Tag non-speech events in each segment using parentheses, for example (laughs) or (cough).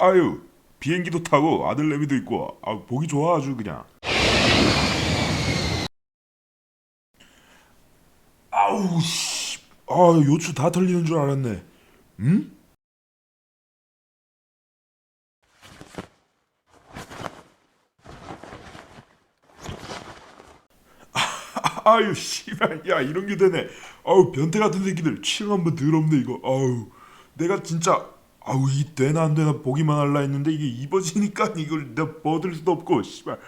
아유 비행기도 타고 아들내미도 있고 아 보기 좋아 아주 그냥. 아우 씨. 아 요추 다 털리는 줄 알았네. 응? (laughs) 아유 씨발. 야 이런 게 되네. 아우 변태 같은 새끼들. 취향 한번 더럽네 이거. 아우 내가 진짜 아우 이 되나 안 되나 보기만 할라 했는데 이게 입어지니까 (laughs) 이걸 내가 버들 수도 없고 씨발.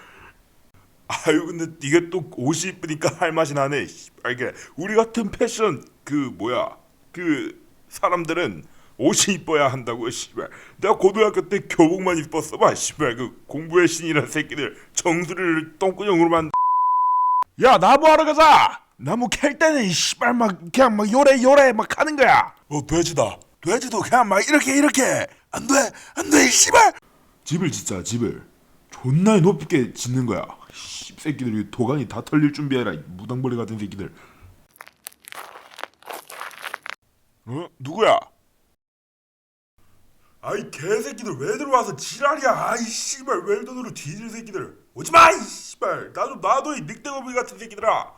아유 근데 이게 또 옷이 이쁘니까 할 맛이 나네 씨발. 이게 우리 같은 패션 그 뭐야 그 사람들은 옷이 이뻐야 한다고 씨발. 내가 고등학교 때 교복만 입었어 봐 씨발. 그 공부의 신이라는 새끼들 정수리를 똥구녕으로 만 (laughs) 야 나무하러 가자! 나무 캘 때는 이 씨발 막 그냥 막 요래 요래 막 하는 거야. 어 돼지다 돼지도 그냥 막 이렇게 이렇게. 안 돼 안 돼 이 씨발. 집을 짓자 집을. 존나 높게 짓는 거야. 씹새끼들 이 도가니 다 털릴 준비해라 이 무당벌레 같은 새끼들. 어? 누구야? 아이 개새끼들 왜 들어와서 지랄이야? 아이 씨발 웰던으로 뒤질 새끼들. 오지마 이 씨발. 나 좀 놔둬 이 늑대거북이 같은 새끼들아.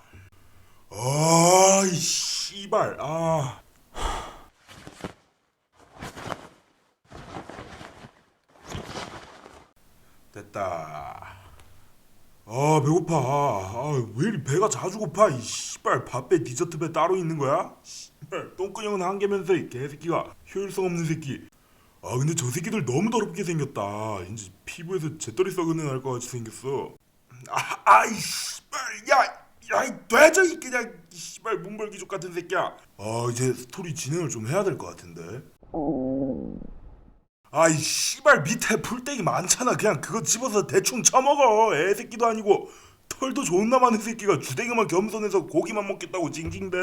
아이 씨발. 아 됐다. 아 배고파. 아왜 이리 배가 자주 고파? 이 씨발 밥배 디저트 배 따로 있는 거야? 씨발 똥근형은 한 개면서 이 개새끼가 효율성 없는 새끼. 아 근데 저 새끼들 너무 더럽게 생겼다. 이제 피부에서 재떨이 썩은 애날것 같이 생겼어. 아, 아이 씨발 야 야이 돼져 이 그냥 이 씨발 문벌기족 같은 새끼야. 아 이제 스토리 진행을 좀 해야 될 것 같은데 아이 씨발 밑에 풀떼기 많잖아. 그냥 그거 집어서 대충 쳐먹어. 애 새끼도 아니고. 털도 존나 많은 새끼가 주댕이만 겸손해서 고기만 먹겠다고 징징대.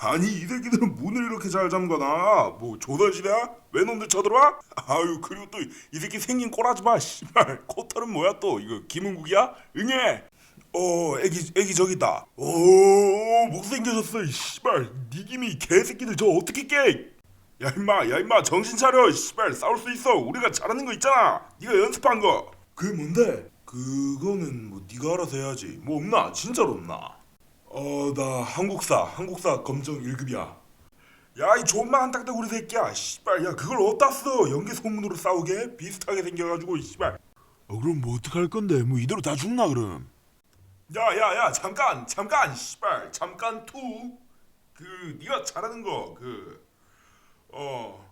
아니 이 새끼들은 문을 이렇게 잘 잠가놔 뭐 조선시대야? 왜 놈들 쳐들어와? 아유 그리고 또 이 새끼 생긴 꼬라지 마 씨발. 코털은 뭐야 또? 이거 김은국이야? 응애! 어 애기 애기 저기 있다. 오 못생겨졌어 이 씨발. 니김이 개새끼들 저 어떻게 깨 야 임마 야 임마 정신 차려 씨발. 싸울 수 있어. 우리가 잘하는 거 있잖아. 네가 연습한 거. 그게 뭔데? 그거는 뭐 네가 알아서 해야지. 뭐 없나? 진짜로 없나? 어 나 한국사 한국사 검정 1급이야. 야이 존만 한딱대구리 새끼야. 씨발 야 그걸 어디다 써? 연계 소문으로 싸우게? 비슷하게 생겨가지고 씨발. 어 그럼 뭐 어떡할 건데? 뭐 이대로 다 죽나 그럼? 야야야 잠깐 잠깐 씨발. 잠깐 투그 네가 잘하는 거그 어,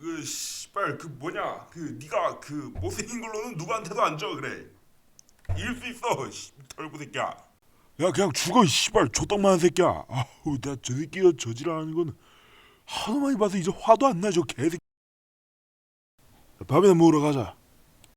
그 씨발 그 뭐냐? 그 네가 그 못생긴 걸로는 누구한테도 안 줘 그래. 이길 수 있어 씨, 털고 새끼야. 야 그냥 죽어 이 씨발 조떡만한 새끼야. 아우 나 저 새끼가 저지랄하는 건 하도 많이 봐서 이제 화도 안 나죠 개새끼. 밥이나 먹으러 가자